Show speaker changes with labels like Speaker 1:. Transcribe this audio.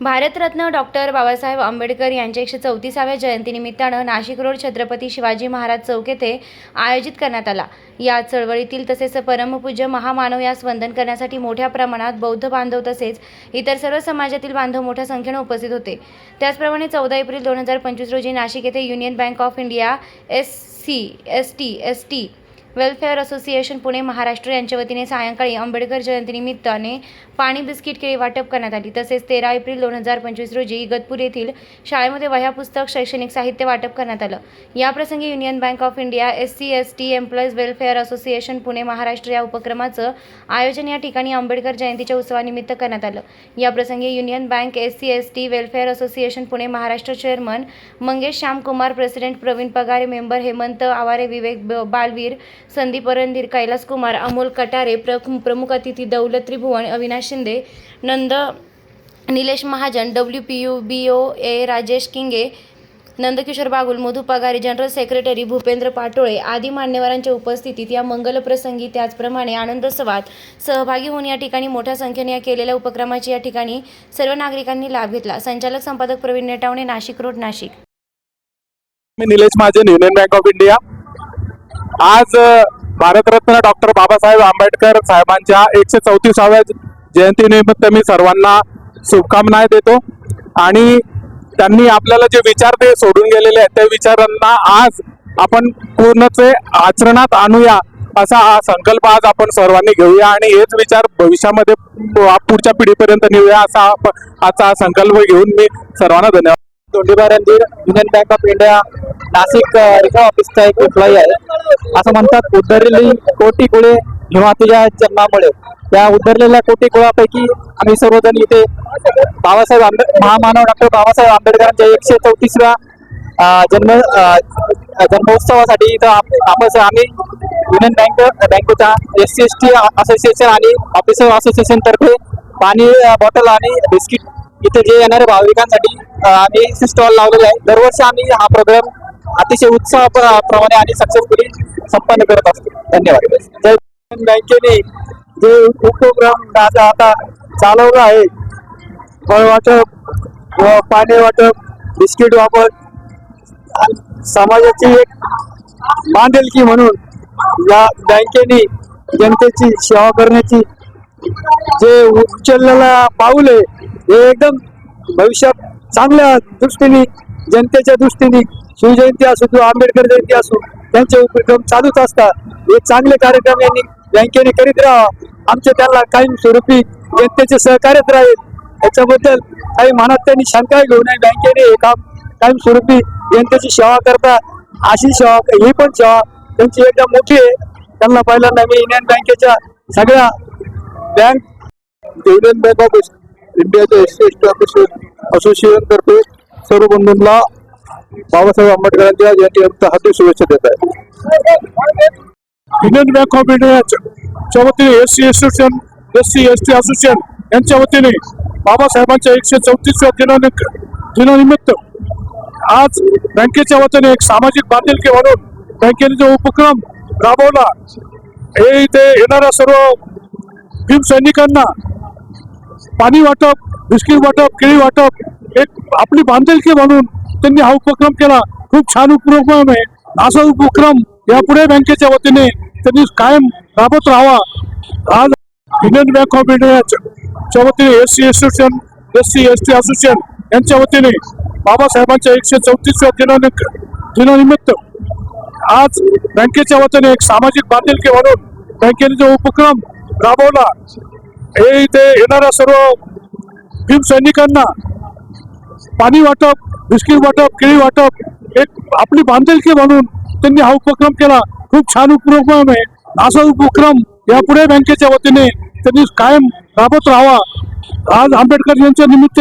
Speaker 1: Bharat Ratna doctor Babasaheb Ambedkar यांच्या एकशे चौतीसाव्या जयंतीनिमित्तानं नाशिक रोड छत्रपती शिवाजी महाराज चौक येथे आयोजित करण्यात आला. या चळवळीतील तसेच परमपूज्य महामानव यास वंदन करण्यासाठी मोठ्या प्रमाणात बौद्ध बांधव तसेच इतर सर्व समाजातील बांधव मोठ्या संख्येने उपस्थित होते. त्याचप्रमाणे चौदा एप्रिल दोन हजार पंचवीस रोजी नाशिक येथे union bank of India S C S T S T welfare association Pune Maharashtra यांच्या वतीने सायंकाळी आंबेडकर जयंतीनिमित्ताने पाणी बिस्किट केळी वाटप करण्यात आली. तसेच तेरा एप्रिल दोन हजार पंचवीस रोजी इगतपूर येथील शाळेमध्ये वह्या पुस्तक शैक्षणिक साहित्य वाटप करण्यात आलं. याप्रसंगी union bank of India S C S T employees welfare association Pune Maharashtra या उपक्रमाचं आयोजन या ठिकाणी आंबेडकर जयंतीच्या उत्सवानिमित्त करण्यात आलं. याप्रसंगी union bank S C S T welfare association Pune Maharashtra chairman Mangesh Shyamkumar president Pravin Pagare member Hemant Aware Vivek ब- बालवीर संदीप अरंधीर कैलास कुमार अमोल कटारे प्रमुख प्रमुख अतिथी Daulat Tribhuvan Avinash Shinde Nand Nilesh Mahajan W P U B O A Rajesh Kinge Nandkishor Bagul Madhu Pagare general secretary Bhupendra Patole आदी मान्यवरांच्या उपस्थितीत या मंगलप्रसंगी त्याचप्रमाणे आनंदोत्सवात सहभागी होऊन या ठिकाणी मोठ्या संख्येने या केलेल्या उपक्रमाची या ठिकाणी सर्व नागरिकांनी लाभ घेतला. संचालक संपादक Pravin Netawane Nashik road Nashik.
Speaker 2: Me Nilesh Mahajan union bank of India आज भारतरत्न डॉक्टर बाबासाहेब आंबेडकर साहेबांच्या एकशे चौतीसाव्या जयंतीनिमित्त मी सर्वांना शुभकामना देतो. आणि त्यांनी आपल्याला जे विचार ते सोडून गेलेले आहेत त्या विचारांना आज आपण पूर्णचे आचरणात आणूया असा हा संकल्प आज आपण सर्वांनी घेऊया आणि हेच विचार भविष्यामध्ये पु- पुढच्या पिढीपर्यंत नेऊया असा आजचा हा संकल्प घेऊन मी सर्वांना धन्यवाद.
Speaker 3: Dhondiba Randhir union bank of India Nashik अ, ऑफिसचा एक एम्प्लॉई आहे. असं म्हणतात उद्धरलेली कोटी कुळे किंवा तुझ्या जन्मामुळे. त्या उद्धरलेल्या कोटी कुळापैकी आम्ही सर्वजण इथे बाबासाहेब आंबेड महामानव डॉक्टर बाबासाहेब आंबेडकरांच्या एकशे चौतीसव्या जन्म जन्मोत्सवासाठी इथं आपण आम्ही युनियन बँक बँकेच्या S C S T association आणि ऑफिसर असोसिएशन तर्फे पाणी बॉटल आणि बिस्किट इथे जे येणाऱ्या भाविकांसाठी आम्ही स्टॉल लावलेला आहे. दरवर्षी आम्ही हा प्रोग्राम अतिशय उत्साह प्रमाणे आणि सक्सेसफुली संपन्न करत असतो धन्यवाद. जय बँकेने जे उपक्रम आता आता चालवला आहे फळ वाटप व पाणी वाटप बिस्किट वापर समाजाची एक बांधिलकी म्हणून या बँकेने जनतेची सेवा करण्याची जे उचललेला पाऊल आहे हे एकदम भविष्यात चांगल्या दृष्टीने जनतेच्या दृष्टीने शिवजयंती असो किंवा आंबेडकर जयंती असो त्यांचे उपक्रम चालूच असतात. हे चांगले कार्यक्रम यांनी बँकेने करीत राहा. आमचे त्यांना कायम स्वरूपी जनतेचे सहकार्यच राहील. याच्याबद्दल काही मनात त्यांनी शंका घेऊ नये. बँकेने हे काम कायम स्वरूपी जनतेची सेवा करता अशी सेवा ही पण सेवा त्यांची एकदम मोठी आहे. त्यांना पहिल्यांदा मी युनियन बँकेच्या सगळ्या बँक युनियन बँक ऑफ इंडियाच्या एस एस टी असोसिएशन करतो सर्व बंधूंना बाबासाहेब आंबेडकरांच्या जयंतीनिमित्त हार्दिक शुभेच्छा देत आहे.
Speaker 2: युनियन बँक ऑफ इंडियाच्या वतीने S C association S C S T association यांच्या वतीने बाबासाहेबांच्या एकशे चौतीसव्या दिनानिक दिनानिमित्त आज बँकेच्या वतीने एक सामाजिक बांधिलकी म्हणून बँकेने जो उपक्रम राबवला हे इथे येणाऱ्या सर्व भीम सैनिकांना पाणी वाटप बिस्किट वाटप केळी वाटप एक आपली बांधिलकी म्हणून त्यांनी हा उपक्रम केला. खूप छान उपक्रम आहे. असा उपक्रम यापुढे बँकेच्या वतीने त्यांनी कायम राबवत राहावा. आज युनियन बँक ऑफ इंडियाच्या वतीने S C association S C S T association यांच्या वतीने बाबासाहेबांच्या एकशे चौतीसव्या दिनानिक दिनानिमित्त आज बँकेच्या वतीने एक सामाजिक बांधिलकी म्हणून बँकेने जो उपक्रम राबवला हे इथे येणाऱ्या सर्व भीम सैनिकांना पाणी वाटप बिस्किट वाटप केळी वाटप एक आपली बांधिलकी म्हणून त्यांनी हा उपक्रम केला. खूप छान उपक्रम आहे. असा उपक्रम यापुढे बँकेच्या वतीने त्यांनी कायम राबवत राहावा. आज आंबेडकर यांच्या निमित्त